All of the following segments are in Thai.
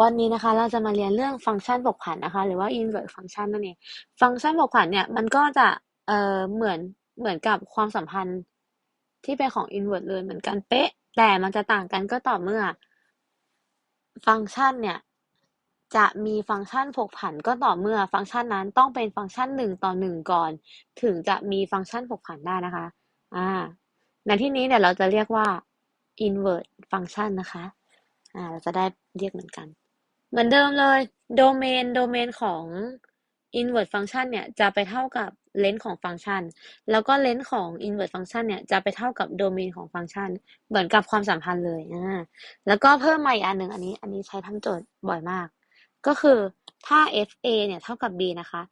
วันนี้นะคะ เราจะมาเรียนเรื่องฟังก์ชันบวกผันนะคะ หรือว่า inverse function นั่นเองฟังก์ชันบวกผันเนี่ยมันก็จะเอ่อเหมือนเหมือนกับความสัมพันธ์ที่เป็นของ inverse เลยเหมือนกันเป๊ะ แต่มันจะต่างกันก็ต่อเมื่อ ฟังก์ชันเนี่ยจะมีฟังก์ชันผกผันก็ต่อเมื่อฟังก์ชันนั้นต้องเป็นฟังก์ชันหนึ่งต่อหนึ่งก่อน ถึงจะมีฟังก์ชันผกผันได้นะคะ อ่า ในที่นี้เนี่ยเราจะเรียกว่า invert function นะคะ อ่าเราจะได้เรียกเหมือนกัน เหมือนเดิมเลยโดเมนโดเมนของ invert function เนี่ยจะไปเท่ากับเลนส์ของฟังก์ชัน แล้วก็เลนส์ของ invert function เนี่ยจะไปเท่ากับโดเมนของฟังก์ชัน เหมือนกับความสัมพันธ์เลยอ่าแล้วก็เพิ่มมาอีกอันหนึ่งอันนี้ อันนี้ใช้ทำโจทย์บ่อยมาก ก็คือถ้า fa เนี่ยเท่ากับ b นะคะ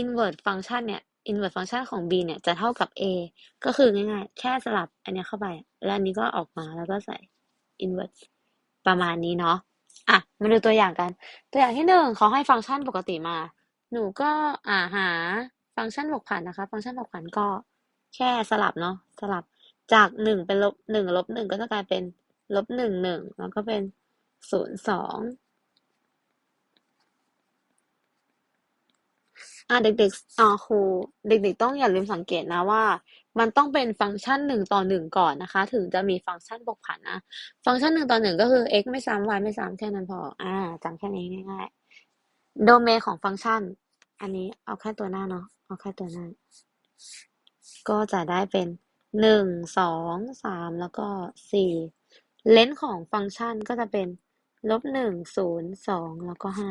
invert function เนี่ย invert function ของ b เนี่ยจะเท่ากับ a ก็คือง่ายๆ แค่สลับอันนี้เข้าไป แล้วอันนี้ก็ออกมาแล้วก็ใส่ invert ประมาณนี้เนาะอะมาดูตัวอย่างกัน ตัวอย่างที่หนึ่งเขาให้ฟังก์ชันปกติมา หนูก็อ่าหาฟังก์ชันบวกผันนะคะ ฟังก์ชันบวกผันก็แค่สลับเนาะสลับจากหนึ่งเป็นลบหนึ่งลบหนึ่งก็จะกลายเป็นลบหนึ่งหนึ่งแล้วก็เป็นศูนย์สอง อะเด็ก ๆอ่าครูเด็ก ๆ ต้องอย่าลืมสังเกตนะว่า มันต้องเป็นฟังก์ชันหนึ่งต่อหนึ่งก่อนนะคะ ถึงจะมีฟังก์ชันบวกผันนะ ฟังก์ชันหนึ่งต่อหนึ่งก็คือ x ไม่ซ้ำ y ไม่ซ้ำแค่นั้นพอ อ่าจำแค่นี้ง่ายๆโดเมนของฟังก์ชัน อันนี้เอาแค่ตัวหน้าเนาะเอาแค่ตัวหน้า ก็จะได้เป็นหนึ่งสองสามแล้วก็สี่เลนส์ของฟังก์ชันก็จะเป็นลบหนึ่งศูนย์สองแล้วก็ห้า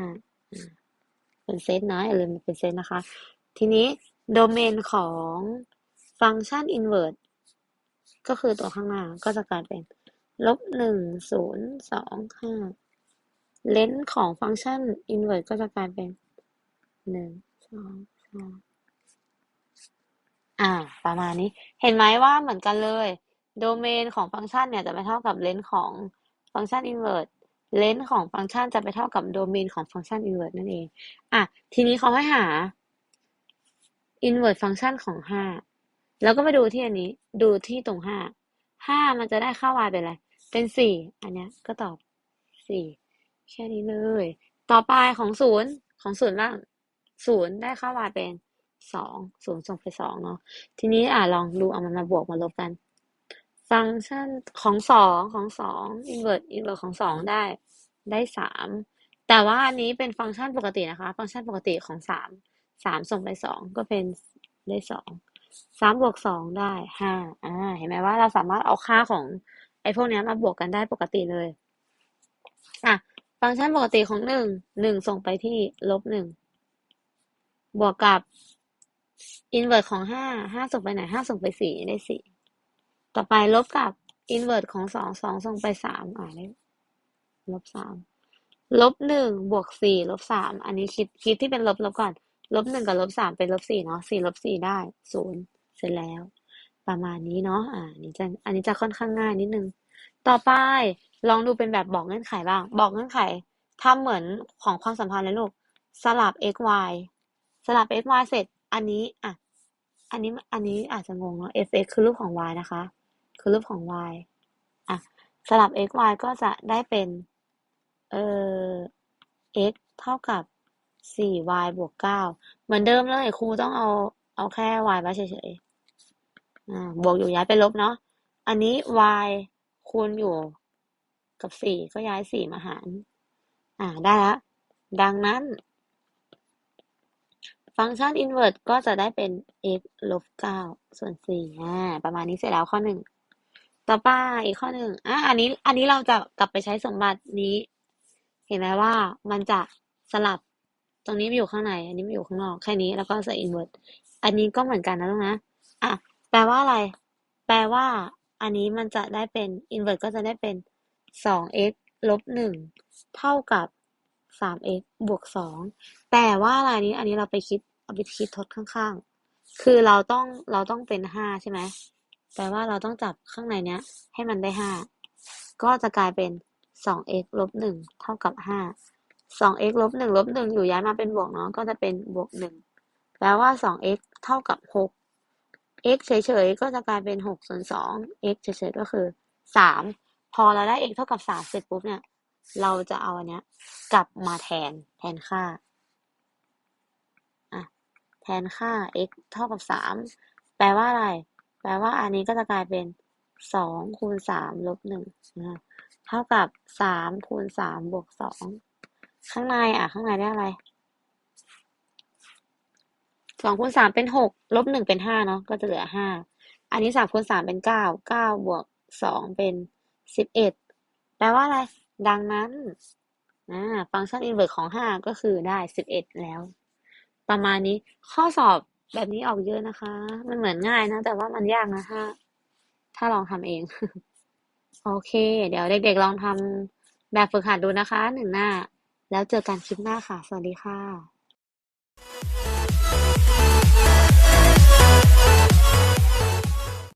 เป็นเซตนะอย่าลืมเป็นเซตนะคะ ทีนี้โดเมนของฟังก์ชัน inverse ก็คือตัวข้างหน้าก็จะกลายเป็นลบหนึ่งศูนย์สองห้าเลนส์ของฟังก์ชัน inverse ก็จะกลายเป็นหนึ่งสองสามอ่า ประมาณนี้ เห็นไหมว่าเหมือนกันเลย โดเมนของฟังก์ชันเนี่ยจะไปเท่ากับเลนส์ของฟังก์ชัน inverse เลนส์ของฟังก์ชันจะไปเท่ากับโดเมนของฟังก์ชัน inverse นั่นเอง อะ ทีนี้เขาให้หา inverse ฟังก์ชันของห้าแล้วก็ไปดูที่อันนี้ ดูที่ตรงห้าห้ามันจะได้ค่า y เป็นอะไร เป็นสี่อันเนี้ยก็ตอบสี่แค่นี้เลย ต่อไปของศูนย์ของศูนย์บ้างศูนย์ได้ค่า y เป็นสองศูนย์ส่งไปสองเนาะทีนี้อะลองดูเอามันมาบวกมาลบกัน ฟังก์ชันของสองของสอง invert invert ของสองได้ ได้สามแต่ว่าอันนี้เป็นฟังก์ชันปกตินะคะ ฟังก์ชันปกติของสามสามส่งไปสองก็เป็นได้สองสามบวกสองได้ห้าอ่าเห็นไหมว่าเราสามารถเอาค่าของไอ้พวกนี้มาบวกกันได้ปกติเลยอะฟังก์ชันปกติของหนึ่งหนึ่งส่งไปที่ลบหนึ่งบวกกับ inverse ของห้าห้าส่งไปไหนห้าส่งไปสี่ได้สี่ ต่อไปลบกับ inverse ของสองสองส่งไปสามอ่าได้ลบสามลบหนึ่งบวกสี่ลบสามอันนี้คิดคิดที่เป็นลบลบก่อน ลบหนึ่งกับลบสามเป็นลบสี่เนาะสี่ลบสี่ได้ศูนย์เสร็จแล้ว ประมาณนี้เนาะอ่านี่จะอันนี้จะค่อนข้างง่ายนิดนึง ต่อไปลองดูเป็นแบบบอกเงื่อนไขบ้าง บอกเงื่อนไขทำเหมือนของความสัมพันธ์เลยลูกสลับ x y สลับ x y เสร็จอันนี้อะอันนี้อันนี้อาจจะงงเนาะ f x คือรูปของ y นะคะ คือรูปของ y อะสลับ x y ก็จะได้เป็นเอ่อ x เท่ากับ 4y บวก 9 เหมือนเดิมเลยครูต้องเอาเอาแค่ y ไว้เฉยๆอ่าบวกอยู่ย้ายไปลบเนาะอันนี้ y คูณอยู่กับสี่ก็ย้ายสี่มาหาร อ่าได้ล้วดังนั้น ฟังก์ชัน inverse ก็จะได้เป็น x ลบเก้าส่วนสี่อ่าประมาณนี้เสร็จแล้วข้อหนึ่ง ต่อไปอีกข้อหนึ่งอ่าอันนี้ อันนี้เราจะกลับไปใช้สมบัตินี้ เห็นไหมว่ามันจะสลับ ตรงนี้มาอยู่ข้างใน อันนี้มาอยู่ข้างนอก แค่นี้ แล้วก็ใส่ inverse อันนี้ก็เหมือนกันนะลูกนะ อะ แปลว่าอะไร แปลว่า อันนี้มันจะได้เป็น inverse ก็จะได้เป็น 2x ลบ 1 เท่ากับ 3x บวก 2 แต่ว่าอะไรนี้ อันนี้เราไปคิด เอาไปคิดทดข้างๆ คือเราต้อง เราต้องเป็น 5 ใช่ไหม แปลว่าเราต้องจับข้างในเนี้ย ให้มันได้5ก็จะกลายเป็น 2x ลบ1เท่ากับ 5 2x ลบ1ลบ1อยู่ย้ายมาเป็นบวกเนาะก็จะเป็นบวก 1 แปลว่า 2x เท่ากับ 6 x เฉยๆก็จะกลายเป็น 6 ส่วน 2 x เฉยๆก็คือ 3 พอเราได้ x เท่ากับ 3 เสร็จปุ๊บเนี่ย เราจะเอาอันเนี้ยกลับมาแทนแทนค่าอะแทนค่า x เท่ากับสามแปลว่าอะไร แปลว่าอันนี้ก็จะกลายเป็นสองคูณสามลบหนึ่งนะเท่ากับสามคูณสามบวกสองข้างในอะ ข้างในได้อะไรสองคูณสามเป็นหกลบหนึ่งเป็นห้าเนาะก็จะเหลือห้าอันนี้สามคูณสามเป็นเก้าเก้าบวกสองเป็นสิบเอ็ดแปลว่าอะไร ดังนั้นอ่าฟังก์ชันอินเวอร์สของห้าก็คือได้สิบเอ็ดแล้ว ประมาณนี้ข้อสอบ แบบนี้ออกเยอะนะคะ มันเหมือนง่ายนะ แต่ว่ามันยากนะถ้า ถ้าลองทำเอง โอเค เดี๋ยวเด็กๆลองทำแบบฝึกหัดดูนะคะหนึ่งหน้า แล้วเจอกันคลิปหน้าค่ะ สวัสดีค่ะ